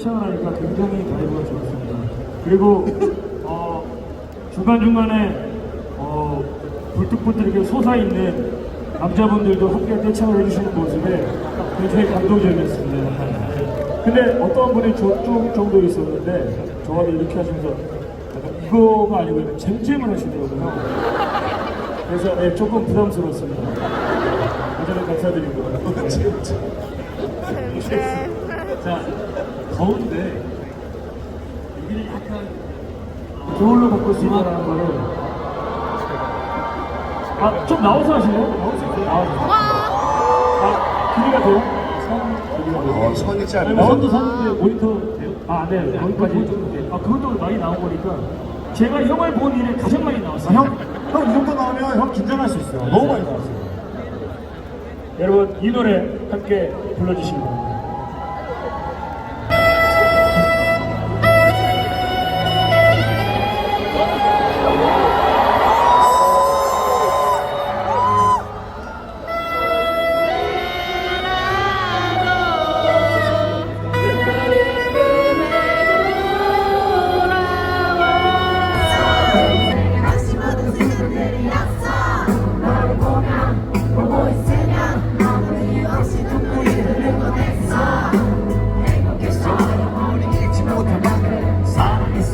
떼창을 하니까 굉장히 바이브가 좋았습니다. 그리고 어, 중간중간에 어, 불뚝불뚝 솟아있는 남자분들도 함께 떼창을 해주시는 모습에 굉장히 감동적이었습니다. 근데 어떤 분이 저쪽 정도 있었는데 저한테 이렇게 하시면서 약간 이거가 아니고 잼잼을 하시더라고요. 그래서 네, 조금 부담스러웠습니다. 여전히 감사드리고. 자, 더운데 여기는 약간 겨울로 바꿀 수 있다는 거를 아, 좀 나와서 하실래요? 나올 수 있어요? 나와서 아, 길이가 돼요? 선 길이가 돼요? 어, 선이 짧아. 아니, 선도 선인데 모니터 돼요? 아, 네, 거기까지 아, 그것도 많이 나온 거니까 제가 형을 본 일에 가장 많이 나왔어요 형, 형 이 정도 나오면 형 긴장할 수 있어요. 너무 많이 나왔어요. 여러분 이 노래 함께 불러주시기 바랍니다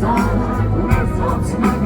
사랑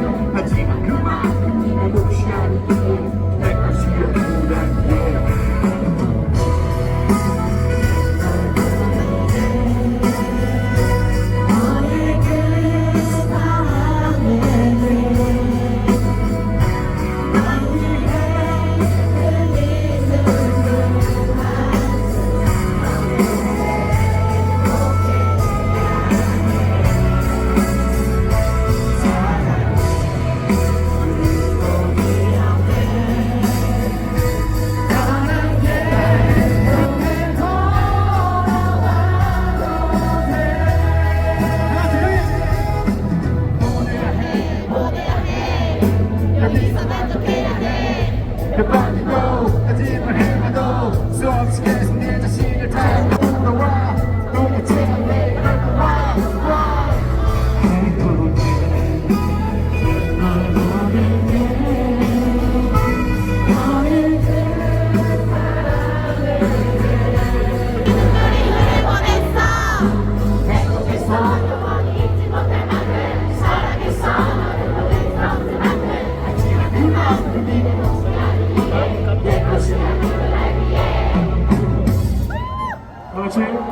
다 같이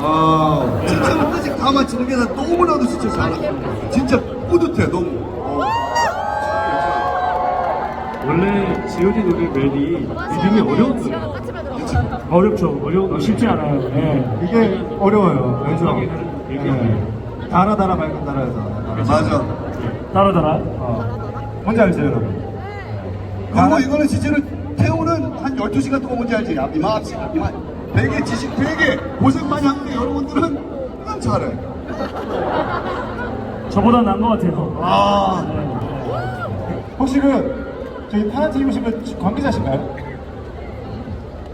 와우. 진짜 끝까지 다 맞히는 게 나 너무나도 진짜 잘했어. 진짜 뿌듯해, 너무. 어. 원래 지오디 노래 멜이 리듬이 어려운 노래 어렵죠 어려운 노래 쉽지 않아요 네. 이게 어려워요. 알죠? 네. 달아 달아 맑은 달아에서 맞아. 따라 따라 어. 뭔지 알죠 여러분? 그리고 이거는 진짜로 태우는 한 12시간 동안 뭔지 알지? 야, 이마, 이마. 되게 지식, 되게 고생 많이 하는데 여러분들은 그냥 잘해. 저보다 나은 것 같아요 아. 혹시 그 저희 파란티 입으신 분 관계자신가요?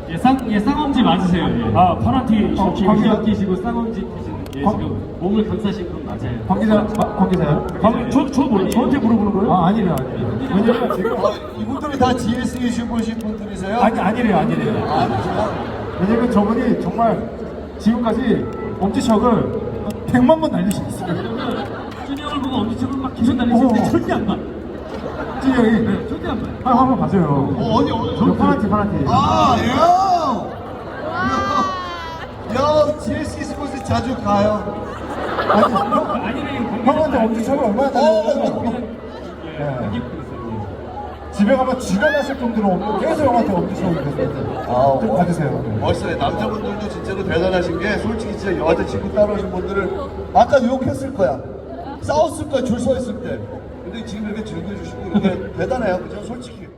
예, 쌍, 예, 쌍엄지 맞으세요. 예. 아 파란 티 어, 셔츠 관계- 관계 끼시고 쌍엄지 끼시는 예, 관- 지금 몸을 감싸신 건 맞아요. 관계자 마- 관계자요? 방, 저, 저 뭐예요? 저한테 물어보는 거예요? 아 아니래요 아니래요. 왜냐면 지금 어, 이분들이 다 GS 보신 분들이세요? 아니 아니래요 아니래요. 아? 왜냐면 저분이 정말 지금까지 엄지척을 100만 번 날리셨어요. 준이 형을 보고 엄지척을 막 계속 날리시는데 어. 절대 안 봐. 찐이 형이 네, 절대 안 봐요. 한 한번 봐줘요. 어, 어디, 어디? 저 파란티 파란티. 아, 야! 야, GS 스포츠 자주 가요. 아니, 형, 형한테 엄지척을 얼마나 어, 날렸어요? 예, 네. 집에 가면 쥐가 났을 정도로 계속 형한테 엄지척을 계속 아, 좀 봐주세요. 네. 멋있어요. 남자분들도 진짜로 대단하신 게 솔직히 진짜 여자 친구 따라오신 분들을 아까 욕했을 거야. 싸웠을 거야, 줄 서 있을 때. 근데 지금 이렇게 즐겨주시고 이렇게 대단해요. 그죠? 솔직히.